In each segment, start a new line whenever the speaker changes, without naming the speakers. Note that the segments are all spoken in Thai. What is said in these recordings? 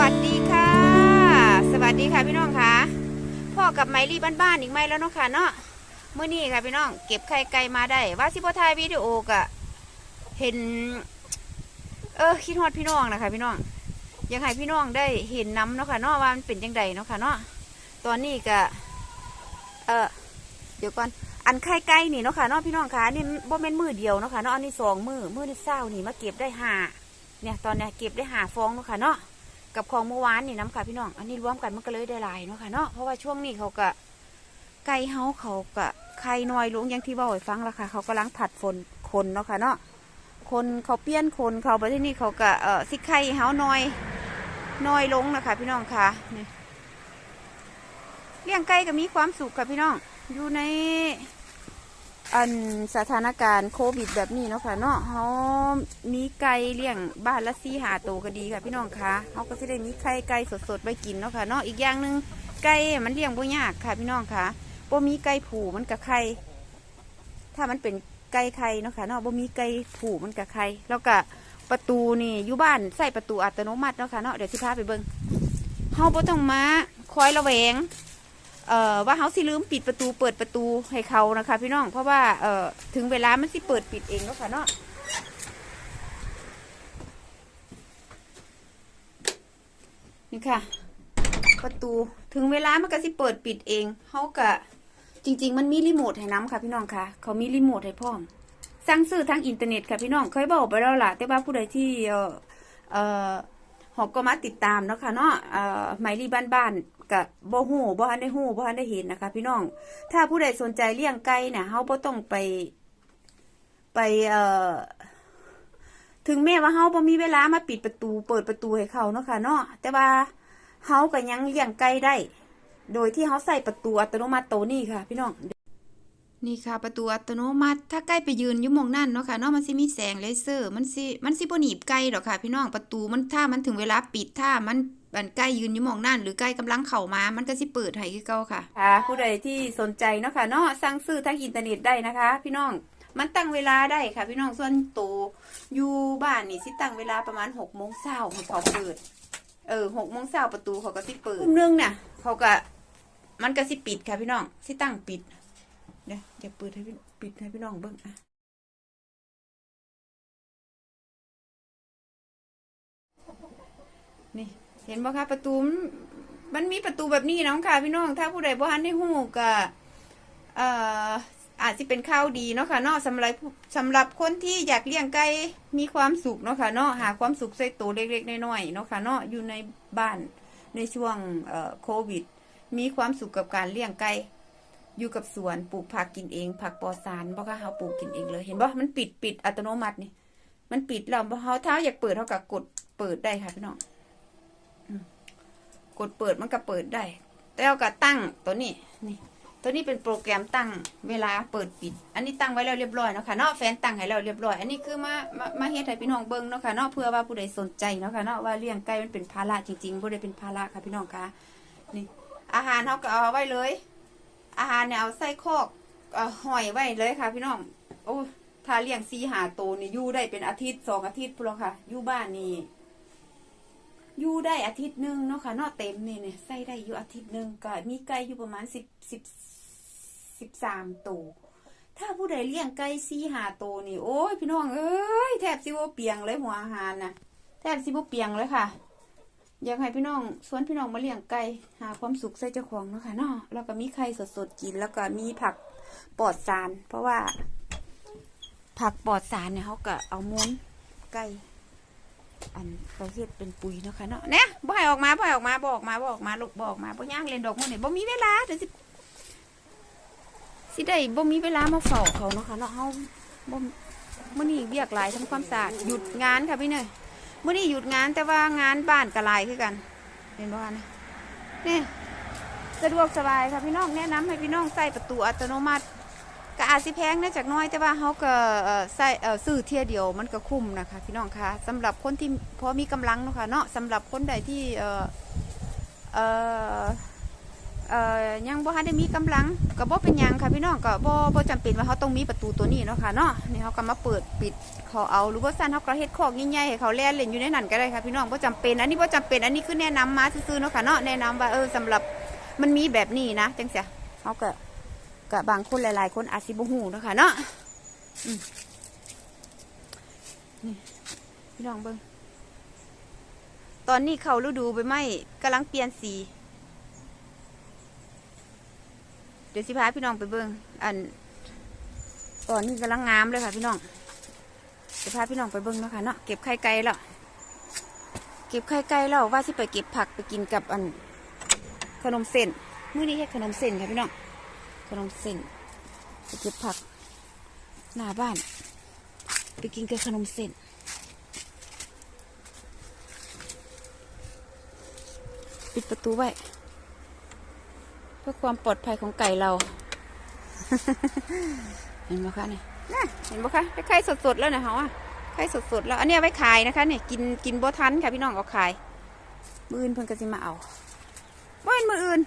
วัสดีค่ะ สวัสดีค่ะพี่น้องค่ะพ่อกับไมลี่บ้านๆอีกไหมแล้วเนาะค่ะเนาะเมื่อนี้ค่ะพี่น้อง เก็บไข่ไก่มาได้ว่าสิบทายวิดีโอกะเห็น เออคิดฮอดพี่น้องนะคะพี่น้องอยังให้พี่น้องได้เห็นน้ำเนาะค่ะเนาะว่ามันเป็นยังไงเนาะค่ะเนาะตอนนี้ก็เออเดี๋ยวก่อนอันไข่ไก่นี่เนาะค่ะเนาะพี่น้องค่ะนี่บ่แม่นมือเดียวเนาะค่ะเนาะอันนี้สองมือมือที่เศร้านี่มาเก็บได้หาเนี่ยตอนเนี้ยเก็บได้หาฟองเนาะค่ะเนาะ กับของเมื่อวานนี่น้ำค่ะพี่น้อง อันนี้รวมกันมันก็เลยได้หลายเนาะค่ะเนาะ เพราะว่าช่วงนี้เขาก็ไก่เฮาเขาก็ไข่น้อยลงอย่างที่เว่าให้ฟังละค่ะ เขากำลังผัดฝนคนเนาะค่ะเนาะ คนเขาเปี้ยนคนเขาไปที่นี่เขาก็เอ่อสิไข่เฮาน้อยน้อยลงนะคะพี่น้องค่ะนี่เลี้ยงไก่ก็มีความสุขค่ะพี่น้อง อยู่ใน อันสถานการณ์โควิดแบบนี้เนาะค่ะเนาะเขามีไก่เลี้ยงบ้านละสี่หาตัวก็ดีค่ะพี่น้องคะเขาก็จะได้มีไข่ไก่สดๆไปกินเนาะค่ะเนาะอีกอย่างหนึ่งไก่มันเลี้ยงบ่ยากค่ะพี่น้องคะบ่มีไก่ผูมันกับไข่ถ้ามันเป็นไก่ไข่เนาะค่ะเนาะบ่มีไก่ผูมันกับไข่แล้วก็ประตูนี่อยู่บ้านใส่ประตูอัตโนมัติเนาะค่ะเนาะเดี๋ยวสิพาไปเบิ่งเฮาบ่ต้องมาคอยระแวง เอ่อว่าเขาสิลืมปิดประตูเปิดประตูให้เขานะคะ พี่น้องเพราะว่าเอ่อถึงเวลามันสิเปิดปิดเองแล้วค่ะเนาะนี่ค่ะ ประตูถึงเวลามันก็สิเปิดปิดเองเขากะจริง ๆ มันมีรีโมทให้น้ำค่ะ พี่น้องค่ะ เขามีรีโมทให้พร้อมสั่งซื้อทางอินเทอร์เน็ตค่ะพี่น้องเคยบอกไปแล้วล่ะแต่ว่าผู้ใดที่เอ่อเอ่อหอกก็มาติดตามเนาะค่ะเนาะเอ่อไมลี่บ้านๆกับบ่ฮู้บ่ทันได้ฮู้บ่ทันได้เห็นนะคะ พี่น้อง ถ้าผู้ใดสนใจเลี้ยงไก่เนี่ยเฮาบ่ต้องไป ไปเอ่อถึงแม้ว่าเฮาบ่มีเวลามาปิดประตู เปิดประตูให้เขาเนาะค่ะเนาะแต่ว่าเฮาก็ยังเลี้ยงไก่ได้ โดยที่เฮาใส่ประตูอัตโนมัติโตวนี้ค่ะ พี่น้องนี่ค่ะประตูอัตโนมัติ ถ้าใกล้ไปยืนอยู่มองนั่นเนาะค่ะเนาะมันสิมีแสงเลเซอร์ มันสิมันสิบ่หนีบไกลหรอกค่ะ พี่น้องประตูมันถ้ามันถึงเวลาปิดถ้ามัน มันใกล้ยืนอยู่หมองนั่นหรือใกล้กำลังเข้ามามันก็สิเปิดให้คือเก่าค่ะค่ะผู้ใดที่สนใจเนาะค่ะเนาะสั่งซื้อทางอินเทอร์เน็ตได้นะคะ พี่น้องมันตั้งเวลาได้ค่ะ พี่น้องส่วนโตวอยู่บ้านนี่สิตั้งเวลาประมาณหกโมงเช้าให้เขาเปิด เออหกโมงเช้าประตูเขาก็สิเปิดทุ่มหนึงเนี่ยเขาก็มันก็สิปิดค่ะพี่น้องสิตั้งปิดเดี๋ยวเดี๋ยวเปิดให้พี่ปิดให้พี่น้องเบิ้งอะนี่ เห็นบ่คะประตูมันมีประตูแบบนี้น้องค่ะ พี่น้อง ถ้าผู้ใดบ่ทันได้ฮู้ก็เอ่ออาจจะเป็นข้าวดีเนาะค่ะเนาะสำหรับสำหรับคนที่อยากเลี้ยงไก่มีความสุขเนาะค่ะเนาะหาความสุขใส่ตัวเล็กๆน้อยๆเนาะค่ะเนาะอยู่ในบ้านในช่วงเอ่อโควิด มีความสุขกับการเลี้ยงไก่อยู่กับสวนปลูกผักกินเอง ผักปลอดสารบ่ค่ะเฮาปลูกกินเองเลยเห็นบ่มันปิดปิดอัตโนมัตินี่มันปิดแล้วบ่เฮาเท้าอยากเปิดเท่ากับกดเปิดได้ค่ะพี่น้อง กดเปิดมันก็เปิดได้ แต่เอาก็ตั้งตัวนี้นี่ ตัวนี้เป็นโปรแกรมตั้งเวลาเปิดปิด อันนี้ตั้งไว้แล้วเรียบร้อยเนาะค่ะเนาะแฟนตั้งให้แล้วเรียบร้อย อันนี้คือมามามาเฮ็ดให้พี่น้องเบิ่งเนาะค่ะเนาะเพื่อว่าผู้ใดสนใจเนาะค่ะเนาะว่าเลี้ยงไก่มันเป็นภาระจริงๆบ่ได้เป็นภาระค่ะพี่น้องค่ะนี่อาหารเฮาก็เอาไว้เลย อาหารเนี่ยเอาใส่คอกเอ่อห้อยไว้เลยค่ะ พี่น้อง โอ้ถ้าเลี้ยงซีหาโตนี่อยู่ได้เป็นอาทิตย์สองอาทิตย์พุ่นแล้วค่ะอยู่บ้านนี่ อยู่ได้อาทิตย์หนึ่งเนาะค่ะนาเต็มนี่เนี่ยใส่ได้อยู่อาทิตย์หนึ่งก็มีไก่อยู่ประมาณสิบสิบสิบสามตัวถ้าผู้ใดเลี้ยงไก่ซีหาโตวนี่โอ้ยพี่น้องเอ้ยแทบสิบเปียงเลยหัวอาหารนะแทบสิบเปียงเลยค่ะอยากให้พี่น้องสวนพี่น้องมาเลี้ยงไก่หาความสุขใส่เจ้าของเนาะค่ะเนาะแล้วก็มีไข่สดๆกินแล้วก็มีผักปลอดสาร เพราะว่าผักปลอดสารเนี่ยเขาก็เอามูลไก่ อันไปเฮ็ดเป็นปุ๋ยเนาะค่ะเนาะเนี่ยบ่ให้ออกมาบ่ให้ออกมาบออกมาบออกมาลูกบออกมาบ่ย่างเล่นดอกมื้อนี่บ่มีเวลาเดี๋ยวสิสิได้บ่มีเวลามาเฝ้าเขาเนาะค่ะเนาะเฮาบ่มื้อนี้เรียกหลายทำความสะอาดหยุดงานค่ะพี่เนยมื่อนี้หยุดงานแต่ว่างานบ้านกระลายคือกันเห็นบ่คะนะนี่สะดวกสบายค่ะพี่น้องแนะนำให้พี่น้องใส่ประตูอัตโนมัติ ก็อาจสิแพงเนื่จากน้อยแต่ว่าเขาก็ใส่เอ่อซื้อเทียเดียวมันก็คุ้มนะคะพี่น้องคะสำหรับคนที่พอมีกำลังเนาะค่ะเนาะสำหรับคนใดที่เออเออเอ่อยังบ่ทันได้มีกำลังก็บ่เป็นยังค่ะพี่น้องก็บ่บ่จำเป็นว่าเขาต้องมีประตูตัวนี้เนาะค่ะเนาะนี่เขาก็มาเปิดปิดเขาเอาหรือว่าซั่นเขาก็เฮ็ดคอกใหญ่ๆให้เขาแล่นเล่นอยู่ในนั้นก็ได้ค่ะพี่น้องบ่จำเป็นอันนี้บ่จำเป็นอันนี้คือแนะนำมาซื่อๆเนาะค่ะเนาะแนะนำว่าเออสำหรับมันมีแบบนี้นะจังซี่เขาก็ ก็บางคนหลาย ๆ คนอาจสิบ่หูนะคะเนาะนี่พี่น้องเบิ่งตอนนี้เขาฤดูใบไม้กำลังเปลี่ยนสี เดี๋ยวสิพาพี่น้องไปเบิ่งอัน ตอนนี้กำลังงามเลยค่ะ พี่น้องจะพาพี่น้องไปเบิ่งนะคะเนาะเก็บไข่ไก่แล้วเก็บไข่ไก่แล้วว่าสิไปเก็บผักไปกินกับอันขนมเส้นมื้อนี้เฮ็ดขนมเส้นค่ะพี่น้อง ขนมเส้นไปเก็บผักหน้าบ้าน ไปกินกับขนมเส้นปิดประตูไว้ เพื่อความปลอดภัยของไก่เรา เห็นไหมคะเนี่ยเห็นไหมคะไข่สดๆแล้วนะเขาอะไข่สดๆแล้ว อันนี้ไว้ขายนะคะเนี่ยกินกินโบทันค่ะพี่น้องเอาขายมืออื่นเพิ่นก็สิมาเอาบ่เป็นมืออื่น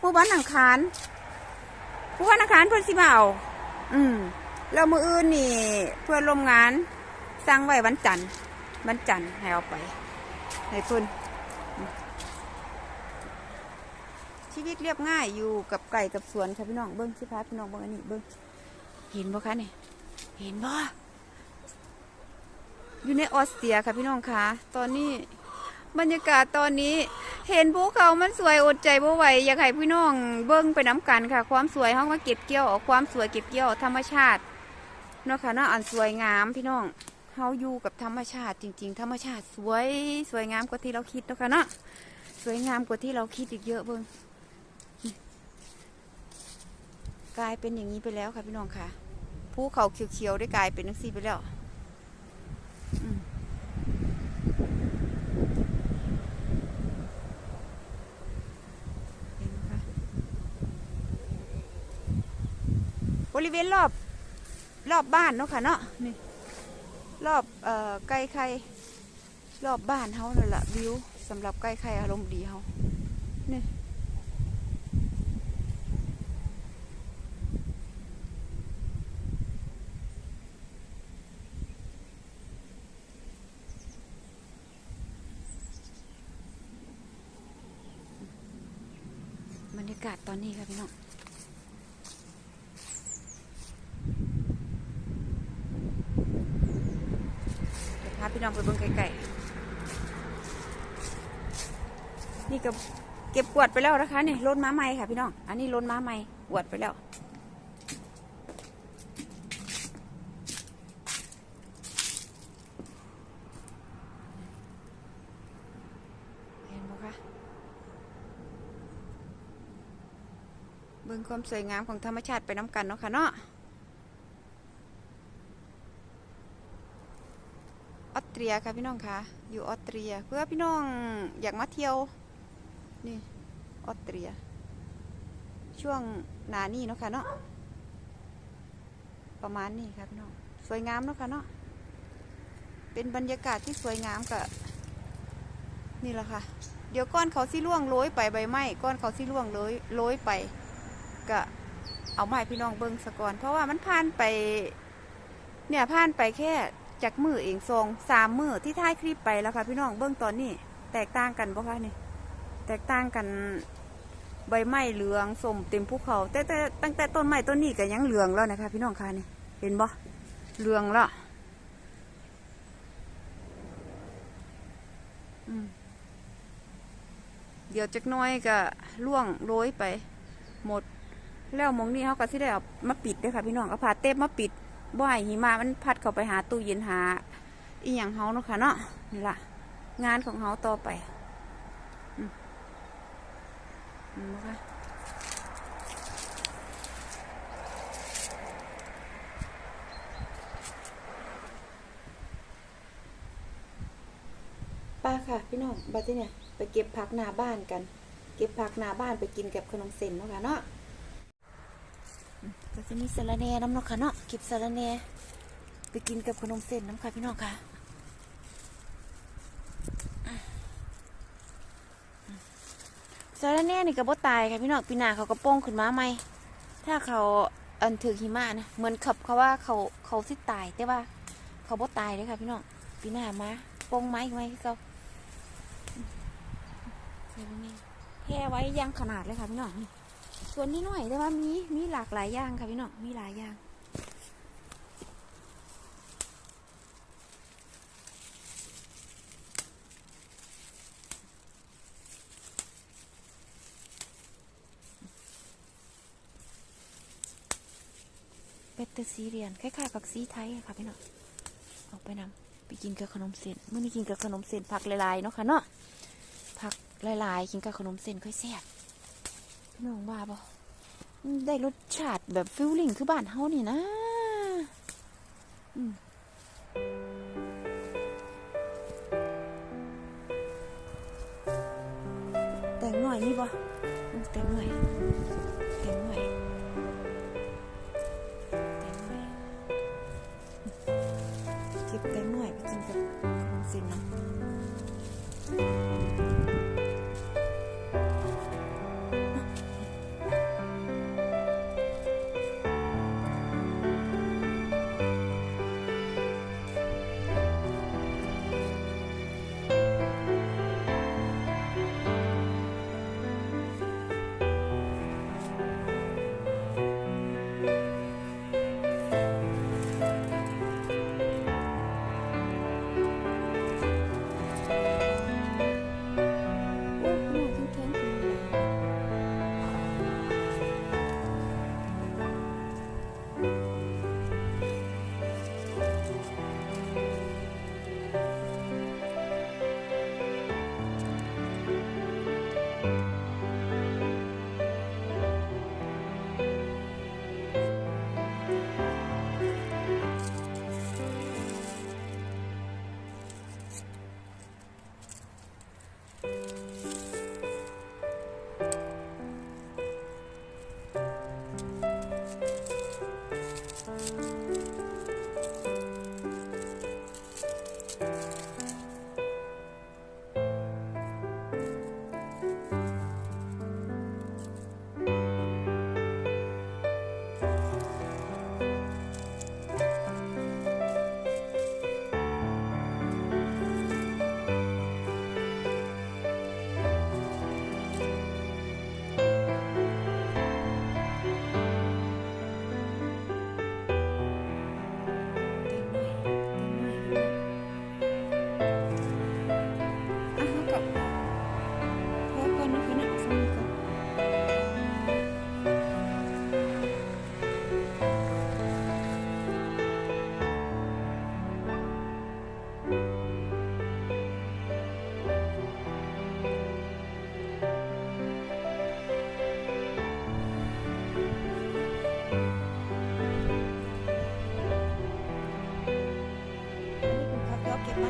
ผู้บ้านอังคาร ผู้บ้านอังคารเพิ่นสิมาเอาอืมแล้วมืออื่นนี่ เพื่อนร่วมงานสั่งไว้วันจันทร์วันจันทร์ให้เอาไปให้เพิ่นชีวิตเรียบง่ายอยู่กับไก่กับสวนค่ะพี่น้องเบิ้งสิพาพี่น้องเบิ้งอันนี้เบิ้งเห็นบ่คะเนี่ยเห็นบ่อยู่ในออสเตรียค่ะพี่น้องคะตอนนี้ บรรยากาศตอนนี้ เห็นภูเขามันสวยอดใจบ่ไหวอยากให้พี่น้องเบิ้งไปน้ำกันค่ะ ความสวยเฮามาเก็บเกี่ยวความสวยเก็บเกี่ยวธรรมชาติเนาะค่ะเนาะอันสวยงามพี่น้องเฮาอยู่กับธรรมชาติจริง ๆ ธรรมชาติสวยสวยงามกว่าที่เราคิดเนาะค่ะเนาะสวยงามกว่าที่เราคิดอีกเยอะเบิ้งกลายเป็นอย่างนี้ไปแล้วค่ะพี่น้องค่ะภูเขาเขียวๆได้กลายเป็นนังซี่ไปแล้วอืมเห็นไหมคะบริ เวณรอบรอบบ้านเนาะค่ะเนาะนี่รอบเอ่อไก่ไข่รอบบ้านเฮานั่นแหละวิวสำหรับไก่ไข่อารมณ์ดีเฮานี่ บรรยากาศตอนนี้ค่ะพี่น้อง เดี๋ยวพาพี่น้องไปเบิ่งไก่ๆ นี่ก็เก็บกวดไปแล้วนะคะเนี่ยรถม้าใหม่ค่ะพี่น้อง อันนี้รถม้าใหม่กวดไปแล้ว เห็นไหมคะ เบิ่งความสวยงามของธรรมชาติไปน้ำกันเนาะค่ะเนาะออสเตรียค่ะพี่น้องค่ะอยู่ออสเตรียเพื่อพี่น้องอยากมาเที่ยว นี่ออสเตรีย ช่วงหนานี่เนาะค่ะเนาะประมาณนี้ค่ะพี่น้องสวยงามเนาะค่ะเนาะเป็นบรรยากาศที่สวยงามกับนี่แหละค่ะ เดี๋ยวก้อนเขาสิล่วงโรยไปใบไม้ก้อนเขาสิล่วงโรยโรยไปก็เอาไม้พี่น้องเบิ้งสะก่อน เพราะว่ามันผ่านไป เนี่ยผ่านไปแค่จากมือเองทรงสามมือที่ท้ายคลิปไปแล้วค่ะ พี่น้องเบิ้งตอนนี้ แตกต่างกันปะคะนี่ แตกต่างกันใบไม้เหลืองสมเต็มภูเขาแต่แต่ตั้งแต่ต้นไม้ต้นนี้ก็ยังเหลืองแล้วนะคะ พี่น้องค่ะนี่เห็นบ่เหลืองแล้วเดี๋ยวจักน้อยก็ล่วงโรยไป หมด แล้วมองนี้เขาก็สิได้เอามาปิดด้วยค่ะพี่น้องเอาผ้าเต็บมาปิดบ่ให้หิมะมันพัดเข้าไปหาตู้เย็นหาอีหยังเฮาเนาะค่ะเนาะนี่ล่ะ งานของเฮาต่อไปอืมอืม นะคะป้าค่ะ พี่น้องบัดนี้เนี่ยไปเก็บผักหน้าบ้านกัน เก็บผักหน้าบ้านไปกินกับขนมเส้นเนาะค่ะเนาะก็จะมีสาระแหน่น้ำเนาะค่ะเนาะเก็บสาระแหน่ไปกินกับขนมเส้นน้ำค่ะพี่น้องค่ะส สารแน่นี่ก็บ่ตายค่ะพี่น้องปีหน้าเขาก็โป้งขึ้นมาใหม่ถ้าเขาอันถือหิมะนะเหมือนขับเขาว่าเขาเขาสิตายแต่ว่า เขาบ่ตายเลยค่ะพี่น้องปีหน้ามาโป้งไม้ไว้คือเขาแค่ไว้ยังขนาดเลยค่ะพี่น้องส่วนนี้หน่อยแต่ว่ามีมีหลากหลายอย่างค่ะพี่น้องมีหลายอย่าง คือซีเรียนคล้ายๆผักซีไทยค่ะพี่น้องเอาไปนำไปกินกับขนมเส้นเมื่อนี้กินกับขนมเส้นผักลายๆเนาะค่ะเนาะผักลายๆกินกับขนมเส้นค่อยแซ่บพี่น้องว่าบ่ได้รสชาติแบบฟิลลิ่งคือบ้านเฮานี่นะอืมแต่งหน่อยนี่บ่ เก็บแตงหน่อยไปกินกับขนมเส้นนะ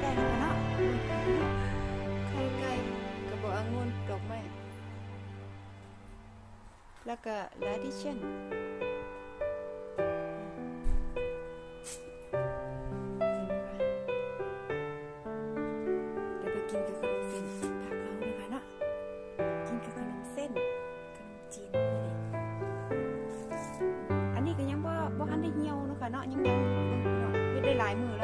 ได้นะคะเนาะไข่ไก่กระบอกองุ่นดอกไม้แล้วก็ลาดิเชนเดี๋ยวไปกินกับขนมเส้นผักเรานะคะเนาะกินกับขนมเส้นขนมจีนนี่อันนี้ก็ยังบ่บ่ทันได้เหี่ยวเนาะคะเนาะยังยังเนาะเฮ็ดได้หลายมื้อแล้ว